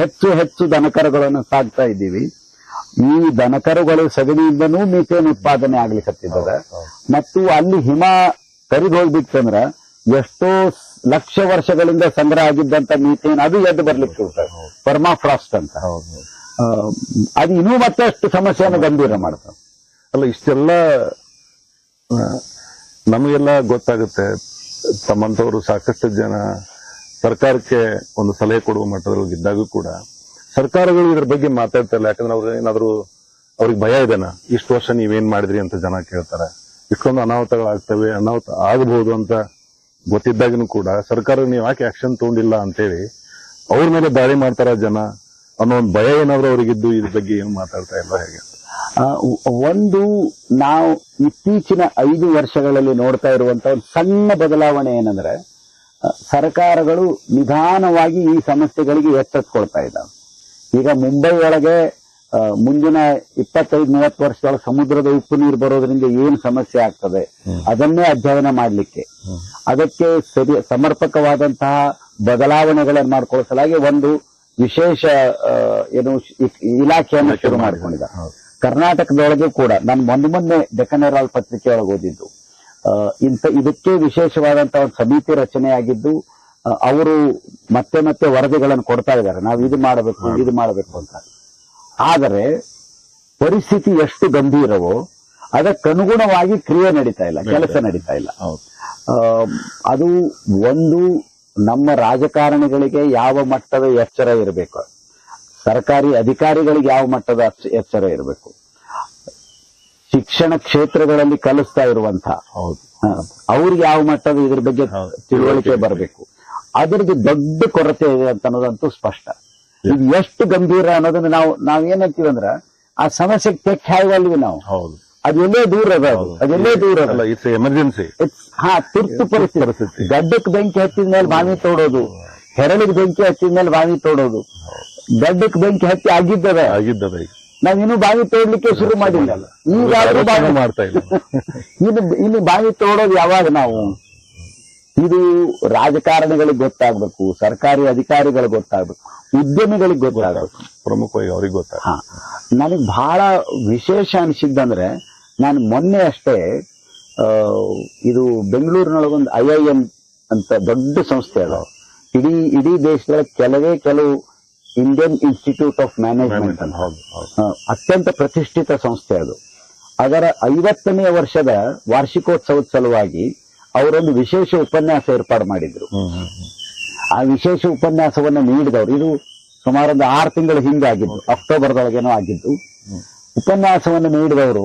ಹೆಚ್ಚು ಹೆಚ್ಚು ದನಕರುಗಳನ್ನು ಸಾಕ್ತಾ ಇದ್ದೀವಿ. ಈ ದನಕರುಗಳು ಸಗಣಿಯಿಂದನೂ ಮೀಥೇನ್ ಉತ್ಪಾದನೆ ಆಗ್ಲಿಕ್ಕೆ ಮತ್ತು ಅಲ್ಲಿ ಹಿಮ ಕರಿದು ಹೋಗ್ಬಿಟ್ಟಂದ್ರ ಎಷ್ಟೋ ಲಕ್ಷ ವರ್ಷಗಳಿಂದ ಸಂಗ್ರಹ ಆಗಿದ್ದಂತ ಮೀಥೇನ್ ಅದು ಎದ್ದು ಬರ್ಲಿಕ್ಕೆ ಪರ್ಮಾಫ್ರಾಸ್ಟ್ ಅಂತ. ಹೌದು. ಆ, ಅದು ಇನ್ನೂ ಮತ್ತಷ್ಟು ಸಮಸ್ಯೆಯನ್ನು ಗಂಭೀರ ಮಾಡ್ತಾವ ಅಲ್ಲ ಇಷ್ಟೆಲ್ಲ ನಮಗೆಲ್ಲ ಗೊತ್ತಾಗುತ್ತೆ. ತಮ್ಮಂತವರು ಸಾಕಷ್ಟು ಜನ ಸರ್ಕಾರಕ್ಕೆ ಒಂದು ಸಲಹೆ ಕೊಡುವ ಮಟ್ಟದಲ್ಲಿ ಇದ್ದಾಗೂ ಕೂಡ ಸರ್ಕಾರಗಳು ಇದ್ರ ಬಗ್ಗೆ ಮಾತಾಡ್ತಾ ಇಲ್ಲ. ಯಾಕಂದ್ರೆ ಅವ್ರು ಏನಾದ್ರು ಅವ್ರಿಗೆ ಭಯ ಇದೆನಾ ಇಷ್ಟು ವರ್ಷ ನೀವೇನ್ ಮಾಡಿದ್ರಿ ಅಂತ ಜನ ಕೇಳ್ತಾರೆ. ಇಷ್ಟೊಂದು ಅನಾಹುತಗಳಾಗ್ತವೆ ಅನಾಹುತ ಆಗಬಹುದು ಅಂತ ಗೊತ್ತಿದ್ದಾಗನು ಕೂಡ ಸರ್ಕಾರ ನೀವು ಯಾಕೆ ಆಕ್ಷನ್ ತಗೊಂಡಿಲ್ಲ ಅಂತೇಳಿ ಅವ್ರ ಮೇಲೆ ದಾಳಿ ಮಾಡ್ತಾರ ಜನ ಅನ್ನೋ ಒಂದು ಭಯ ಏನಾದ್ರೂ ಅವರಿಗಿದ್ದು ಇದ್ರ ಬಗ್ಗೆ ಏನು ಮಾತಾಡ್ತಾ ಇಲ್ಲ ಹೇಗೆ? ಒಂದು ನಾವು ಇತ್ತೀಚಿನ ಐದು ವರ್ಷಗಳಲ್ಲಿ ನೋಡ್ತಾ ಇರುವಂತ ಒಂದು ಸಣ್ಣ ಬದಲಾವಣೆ ಏನಂದ್ರೆ ಸರ್ಕಾರಗಳು ನಿಧಾನವಾಗಿ ಈ ಸಮಸ್ಯೆಗಳಿಗೆ ಎಚ್ಚೆತ್ಕೊಳ್ತಾ ಇದ್ದಾವೆ. ಈಗ ಮುಂಬೈ ಒಳಗೆ ಮುಂದಿನ ಇಪ್ಪತ್ತೈದು ಮೂವತ್ತು ವರ್ಷದೊಳಗೆ ಸಮುದ್ರದ ಉಪ್ಪು ನೀರು ಬರೋದ್ರಿಂದ ಏನು ಸಮಸ್ಯೆ ಆಗ್ತದೆ? ಅದನ್ನೇ ಅಧ್ಯಯನ ಮಾಡಲಿಕ್ಕೆ. ಅದಕ್ಕೆ ಸರಿ ಸಮರ್ಪಕವಾದಂತಹ ಬದಲಾವಣೆಗಳನ್ನು ಮಾಡ್ಕೊಳ್ಳಸಲಾಗಿ ಒಂದು ವಿಶೇಷ ಏನು ಇಲಾಖೆಯನ್ನು ಶುರು ಮಾಡಿಕೊಂಡಿದ್ದ. ಕರ್ನಾಟಕದೊಳಗೆ ಕೂಡ ನಾನು ಮೊನ್ನೆ ಮೊನ್ನೆ ಡೆಕ್ಕನ್ ಪತ್ರಿಕೆಯೊಳಗೆ ಓದಿದ್ದು. ಇಂಥ ಇದಕ್ಕೆ ವಿಶೇಷವಾದಂತಹ ಒಂದು ಸಮಿತಿ ರಚನೆಯಾಗಿದ್ದು ಅವರು ಮತ್ತೆ ಮತ್ತೆ ವರದಿಗಳನ್ನು ಕೊಡ್ತಾ ಇದ್ದಾರೆ. ನಾವು ಇದು ಮಾಡಬೇಕು ಇದು ಮಾಡಬೇಕು ಅಂತ. ಆದರೆ ಪರಿಸ್ಥಿತಿ ಎಷ್ಟು ಗಂಭೀರವೋ ಅದಕ್ಕನುಗುಣವಾಗಿ ಕ್ರಿಯೆ ನಡೀತಾ ಇಲ್ಲ ಕೆಲಸ ನಡೀತಾ ಇಲ್ಲ. ಅದು ಒಂದು ನಮ್ಮ ರಾಜಕಾರಣಿಗಳಿಗೆ ಯಾವ ಮಟ್ಟದ ಎಚ್ಚರ ಇರಬೇಕು? ಸರ್ಕಾರಿ ಅಧಿಕಾರಿಗಳಿಗೆ ಯಾವ ಮಟ್ಟದ ಎಚ್ಚರ ಇರಬೇಕು? ಶಿಕ್ಷಣ ಕ್ಷೇತ್ರಗಳಲ್ಲಿ ಕಲಿಸ್ತಾ ಇರುವಂತಹ ಅವ್ರಿಗೆ ಯಾವ ಮಟ್ಟದ ಇದ್ರ ಬಗ್ಗೆ. ತಿಳುವಳಿಕೆ ಬರಬೇಕು? ಅದರದ್ದು ದೊಡ್ಡ ಕೊರತೆ ಇದೆ ಅಂತ ಅನ್ನೋದಂತೂ ಸ್ಪಷ್ಟ. ಇದು ಎಷ್ಟು ಗಂಭೀರ ಅನ್ನೋದನ್ನ ನಾವು ನಾವ್ ಏನಂತೀವಿ ಅಂದ್ರ ಆ ಸಮಸ್ಯೆಗೆ ತೆಕ್ ಹಾಯ್ವಲ್ವಿ ನಾವು. ಹೌದು. ಅದೆಲ್ಲೇ ದೂರ ಅದ ಅದು. ಅದೆಲ್ಲೇ ದೂರ ಅದ. ಅಲ್ಲ ಇಟ್ಸ್ ಎಮರ್ಜೆನ್ಸಿ ಹಾ ತುರ್ತು ಪರಿಸ್ಥಿತಿ. ಗಡ್ಡಕ್ಕೆ ಬೆಂಕಿ ಹತ್ತಿದ ಮೇಲೆ ಬಾವಿ ತೋಡೋದು. ಹೆರಳಿಗೆ ಬೆಂಕಿ ಹತ್ತಿದ ಮೇಲೆ ಬಾವಿ ತೋಡೋದು. ಗಡ್ಡಕ್ಕೆ ಬೆಂಕಿ ಹತ್ತಿ ಆಗಿದ್ದದ. ಆಗಿದ್ದದ. ಈಗ ನಾವಿನ್ನೂ ಬಾವಿ ತೋಡ್ಲಿಕ್ಕೆ ಶುರು ಮಾಡಿಲ್ಲ. ಈಗಾದ್ರೂ ಬಾವಿ ಮಾಡ್ತಾ ಇಲ್ಲ. ಇನ್ನು ಇನ್ನು ಬಾವಿ ತೋಡೋದು ಯಾವಾಗ ನಾವು? ಇದು ರಾಜಕಾರಣಿಗಳಿಗೆ ಗೊತ್ತಾಗ್ಬೇಕು ಸರ್ಕಾರಿ ಅಧಿಕಾರಿಗಳಿಗೆ ಗೊತ್ತಾಗ್ಬೇಕು ಉದ್ಯಮಿಗಳಿಗೆ ಗೊತ್ತಾಗ್ಬೇಕು. ಪ್ರಮುಖವಾಗಿ ಅವ್ರಿಗೆ ಗೊತ್ತಾಗ ಹಾ. ನನಗೆ ಬಹಳ ವಿಶೇಷ ಅನಿಸಿದ್ದಂದ್ರೆ ನಾನು ಮೊನ್ನೆ ಅಷ್ಟೇ ಇದು ಬೆಂಗಳೂರಿನೊಳಗೊಂದು ಐ ಐ ಎಂ ಅಂತ ದೊಡ್ಡ ಸಂಸ್ಥೆ ಅದು. ಇಡೀ ಇಡೀ ದೇಶದ ಕೆಲವೇ ಕೆಲವು ಇಂಡಿಯನ್ ಇನ್ಸ್ಟಿಟ್ಯೂಟ್ ಆಫ್ ಮ್ಯಾನೇಜ್ಮೆಂಟ್ ಅಂತ. ಅತ್ಯಂತ ಪ್ರತಿಷ್ಠಿತ ಸಂಸ್ಥೆ ಅದು. ಅದರ ಐವತ್ತನೇ ವರ್ಷದ ವಾರ್ಷಿಕೋತ್ಸವದ ಸಲುವಾಗಿ ಅವರೊಂದು ವಿಶೇಷ ಉಪನ್ಯಾಸ ಏರ್ಪಾಡು ಮಾಡಿದ್ರು. ಆ ವಿಶೇಷ ಉಪನ್ಯಾಸವನ್ನು ನೀಡಿದವರು ಇದು ಸುಮಾರು ಒಂದು ಆರು ತಿಂಗಳ ಹಿಂದೆ ಆಗಿದ್ದು ಅಕ್ಟೋಬರ್ದೊಳಗೇನೋ ಆಗಿದ್ದು. ಉಪನ್ಯಾಸವನ್ನು ನೀಡಿದವರು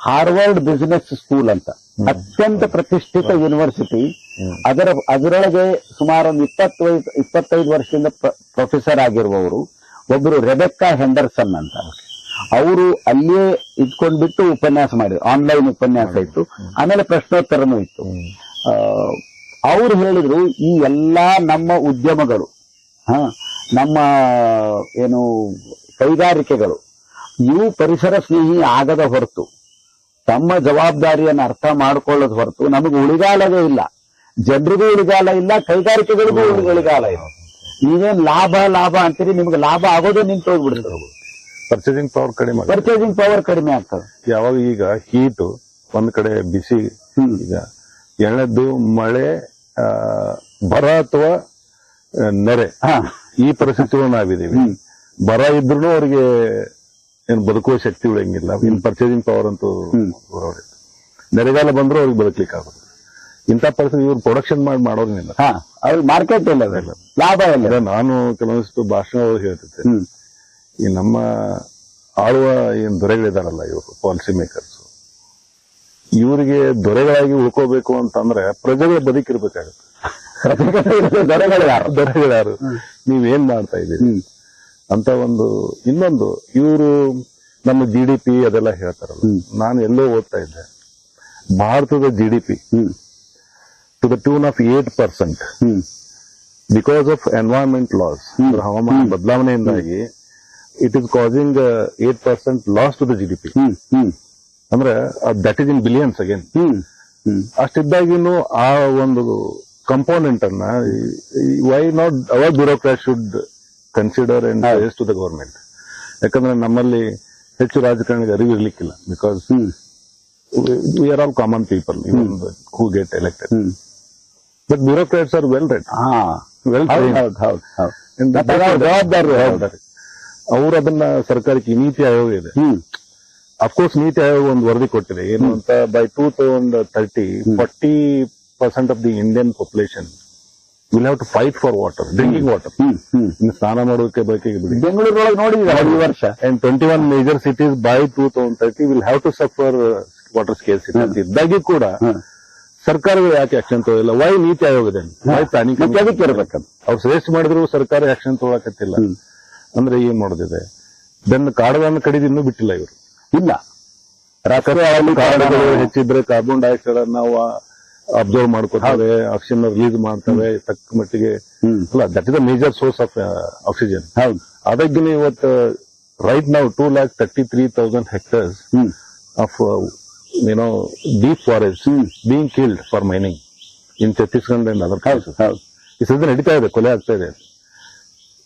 ಹಾರ್ವರ್ಡ್ ಬಿಸಿನೆಸ್ ಸ್ಕೂಲ್ ಅಂತ. ಅತ್ಯಂತ ಪ್ರತಿಷ್ಠಿತ ಯೂನಿವರ್ಸಿಟಿ. ಅದರ ಅದರೊಳಗೆ ಸುಮಾರು ಒಂದು ಇಪ್ಪತ್ತು ಇಪ್ಪತ್ತೈದು ವರ್ಷದಿಂದ ಪ್ರೊಫೆಸರ್ ಆಗಿರುವವರು ಒಬ್ಬರು ರೆಬೆಕ್ಕಾ ಹೆಂಡರ್ಸನ್ ಅಂತ. ಅವರು ಅಲ್ಲಿಯೇ ಇದ್ಕೊಂಡ್ಬಿಟ್ಟು ಉಪನ್ಯಾಸ ಮಾಡಿದ್ರು. ಆನ್ಲೈನ್ ಉಪನ್ಯಾಸ ಇತ್ತು. ಆಮೇಲೆ ಪ್ರಶ್ನೋತ್ತರನೂ ಇತ್ತು. ಅವ್ರು ಹೇಳಿದ್ರು ಈ ಎಲ್ಲಾ ನಮ್ಮ ಉದ್ಯಮಗಳು ಹ ನಮ್ಮ ಏನು ಕೈಗಾರಿಕೆಗಳು ಇವು ಪರಿಸರ ಸ್ನೇಹಿ ಆಗದ ಹೊರತು ತಮ್ಮ ಜವಾಬ್ದಾರಿಯನ್ನು ಅರ್ಥ ಮಾಡಿಕೊಳ್ಳೋದು ಹೊರತು ನಮಗೆ ಉಳಿಗಾಲವೇ ಇಲ್ಲ. ಜನರಿಗೂ ಉಳಿಗಾಲ ಇಲ್ಲ ಕೈಗಾರಿಕೆಗಳಿಗೂ ಉಳಿ- ಉಳಿಗಾಲ ಇಲ್ಲ. ನೀವೇನ್ ಲಾಭ ಲಾಭ ಅಂತೀರಿ ನಿಮ್ಗೆ ಲಾಭ ಆಗೋದೇ ನಿಂತು ಹೋಗ್ಬಿಡ್ತದೆ ಪರ್ಚೇಸಿಂಗ್ ಪವರ್ ಕಡಿಮೆ. ಪರ್ಚೇಸಿಂಗ್ ಪವರ್ ಕಡಿಮೆ ಆಗ್ತದೆ. ಯಾವಾಗ ಈಗ ಹೀಟ್ ಒಂದ್ ಕಡೆ ಬಿಸಿ. ಈಗ ಎಣ್ಣೆದ್ದು ಮಳೆ ಬರ ಅಥವಾ ನೆರೆ. ಈ ಪರಿಸ್ಥಿತಿಗಳು ನಾವಿದ್ದೀವಿ. ಬರ ಇದ್ರೂ ಅವ್ರಿಗೆ ಏನು ಬದುಕುವ ಶಕ್ತಿ ಉಳಿಯಂಗಿಲ್ಲ. ಇನ್ ಪರ್ಚೇಸಿಂಗ್ ಪವರ್ ಅಂತೂ. ನೆರೆಗಾಲ ಬಂದ್ರೂ ಅವ್ರಿಗೆ ಬದುಕಲಿಕ್ಕೆ ಆಗುತ್ತೆ ಇಂಥ ಪರಿಸ್ಥಿತಿ ಇವ್ರು ಪ್ರೊಡಕ್ಷನ್ ಮಾಡಿ ಮಾಡೋರ್ನಿಲ್ಲ ಹಾ. ಅವ್ರಿಗೆ ಮಾರ್ಕೆಟ್ ಇಲ್ಲ ಅದೆಲ್ಲ. ಲಾಭ ಇಲ್ಲ. ನಾನು ಕೆಲವೊಂದಿಷ್ಟು ಭಾಷಣ ಹೇಳ್ತಿದ್ದೆ ಈ ನಮ್ಮ ಆಳುವ ಏನ್ ದೊರೆಗಳಿದಾರಲ್ಲ ಇವರು ಪಾಲಿಸಿ ಮೇಕರ್ಸ್ ಇವರಿಗೆ ದೊರೆಗಳಾಗಿ ಉಳ್ಕೋಬೇಕು ಅಂತಂದ್ರೆ ಪ್ರಜೆಗಳ ಬದುಕಿರ್ಬೇಕಾಗುತ್ತೆ. ದೊರೆಗಳು ದೊರೆಗಳಾರು ನೀವೇನ್ ಮಾಡ್ತಾ ಇದ್ದೀರಿ? ಅಂತ ಒಂದು ಇನ್ನೊಂದು ಇವರು ನಮ್ಮ ಜಿ ಡಿ ಪಿ ಅದೆಲ್ಲ ಹೇಳ್ತಾರಲ್ಲ. ನಾನು ಎಲ್ಲೋ ಓದ್ತಾ ಇದ್ದೆ. ಭಾರತದ G D P to the tune of eight percent because of environment loss ಹವಾಮಾನ ಬದಲಾವಣೆಯಿಂದಾಗಿ it is causing eight percent loss to the G D P ಅಂದ್ರೆ that is in billions again ಅಷ್ಟಿದ್ದಾಗಿನೂ ಆ ಒಂದು ಕಂಪೋನೆಂಟ್ ಅನ್ನ why not our bureaucrat should consider and raise to the government ಯಾಕಂದ್ರೆ ನಮ್ಮಲ್ಲಿ ಹೆಚ್ಚು ರಾಜಕಾರಣಿಗೆ ಅರಿವು ಇರ್ಲಿಕ್ಕಿಲ್ಲ because we are all common people who. Get elected but bureaucrats are well read well ಜವಾಬ್ದಾರಿ ಅವ್ರು ಅದನ್ನ ಸರ್ಕಾರಕ್ಕೆ ನೀತಿ ಆಯೋಗ ಇದೆ. ಅಫ್ಕೋರ್ಸ್ ನೀತಿ ಆಯೋಗ ಒಂದು ವರದಿ ಕೊಟ್ಟಿದೆ. ಏನು ಅಂತ by two thousand thirty forty percent of the Indian population will have to fight for water drinking water ಸ್ನಾನ ಮಾಡೋದಕ್ಕೆ ಬೇಕಾಗಿ ಬಿಡಿ. ಬೆಂಗಳೂರೊಳಗೆ ನೋಡಿದ್ರೆ ಈ ವರ್ಷ. And twenty one major cities by two thousand thirty will have to suffer water scales ಇದ್ದಾಗಿ ಕೂಡ. ಸರ್ಕಾರಗಳು ಯಾಕೆ ಆಕ್ಷನ್ ತಗೊಳ್ಳಿಲ್ಲ? ವೈ ನೀತಿ ಆಯೋಗ ಇದೆ ವೈ ಪ್ಲಾನಿಂಗ್ ಮತ್ತೆ ಅದಕ್ಕೆ ಇರ್ಬೇಕಂತ ಅವ್ರು ಸಜೆಸ್ಟ್ ಮಾಡಿದ್ರು ಸರ್ಕಾರ ಆಕ್ಷನ್ ತಗೊಳಕತ್ತಿಲ್ಲ. ಅಂದ್ರೆ ಏನ್ ಮಾಡೋದಿದೆ? ದೆನ್ ಕಾಡುಗಳನ್ನು ಕಡಿದು ಇನ್ನೂ ಬಿಟ್ಟಿಲ್ಲ ಇವರು. ಇಲ್ಲ. ಕಾಡುಗಳು ಹೆಚ್ಚಿದ್ರೆ ಕಾರ್ಬನ್ ಡೈಆಕ್ಸೈಡ್ ನಾವು ಅಬ್ಸರ್ವ್ ಮಾಡ್ಕೊತಾರೆ ಆಕ್ಸಿಜನ್ ರಿಲೀಸ್ ಮಾಡ್ತವೆ ತಕ್ಕ ಮಟ್ಟಿಗೆ. ಅಲ್ಲ that is the major source of oxygen ಹೌದು. ಅದಕ್ಕೆ ಇವತ್ತು ರೈಟ್ ನಾವು two lakh thirty three thousand hectares of ಏನೋ deep forest being killed for mining in Chhattisgarh and other ಈ ಸದ್ಯ ನಡೀತಾ ಇದೆ ಕೊಲೆ ಆಗ್ತಾ ಇದೆ.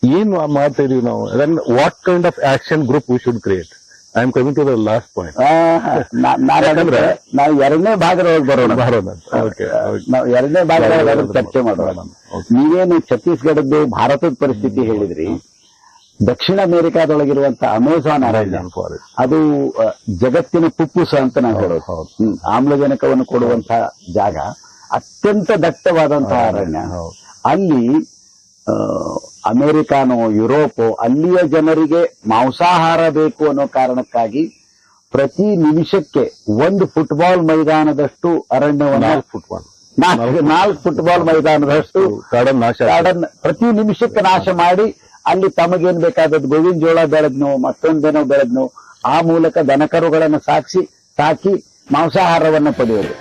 ಏನ್ ಮಾಡ್ತಾ ಇದೀವಿ ನಾವು? Then what kind of action group we should create I am coming to the last point ಯಾಕಂದ್ರೆ- ನಾವು ಎರಡನೇ ಭಾಗದೊಳಗೆ ಬರೋಣ. ಬರೋಣ. ನಾವು ಎರಡನೇ ಭಾಗದೊಳಗೆ ಅದ್ರ ಚರ್ಚೆ ಮಾಡೋಣ. ನೀವೇನು ಛತ್ತೀಸ್ಗಢದ್ದು ಭಾರತದ ಪರಿಸ್ಥಿತಿ ಹೇಳಿದ್ರಿ. ದಕ್ಷಿಣ ಅಮೆರಿಕಾದೊಳಗಿರುವಂತಹ ಅಮೆಜಾನ್ ಅರಣ್ಯ ಅದು ಜಗತ್ತಿನ ಪುಪ್ಪುಸ ಅಂತ ನಾವು ಹೇಳೋದು. ಆಮ್ಲಜನಕವನ್ನು ಕೊಡುವಂತಹ ಜಾಗ. ಅತ್ಯಂತ ದಟ್ಟವಾದಂತಹ ಅರಣ್ಯ. ಅಲ್ಲಿ ಅಮೆರಿಕಾನೋ ಯುರೋಪೋ ಅಲ್ಲಿಯ ಜನರಿಗೆ ಮಾಂಸಾಹಾರ ಬೇಕು ಅನ್ನೋ ಕಾರಣಕ್ಕಾಗಿ ಪ್ರತಿ ನಿಮಿಷಕ್ಕೆ ಒಂದು ಫುಟ್ಬಾಲ್ ಮೈದಾನದಷ್ಟು ಅರಣ್ಯವನ್ನು ಫುಟ್ಬಾಲ್. ನಾಲ್ಕು ನಾಲ್ಕು ಫುಟ್ಬಾಲ್. ಮೈದಾನದಷ್ಟು ಕಡನ್ ನಾಶ ಆಗಿದೆ. ಪ್ರತಿ ನಿಮಿಷಕ್ಕೆ ನಾಶ ಮಾಡಿ ಅಲ್ಲಿ ತಮಗೇನ್ ಬೇಕಾದದ್ದು ಗೋವಿನ ಜೋಳ ಬೆಳೆದ್ನು ಮತ್ತೊಂದೇನೋ ಬೆಳೆದ್ನು ಆ ಮೂಲಕ ದನಕರುಗಳನ್ನು ಸಾಕ್ಷಿ ಸಾಕಿ ಮಾಂಸಾಹಾರವನ್ನು ಪಡೆಯೋದು.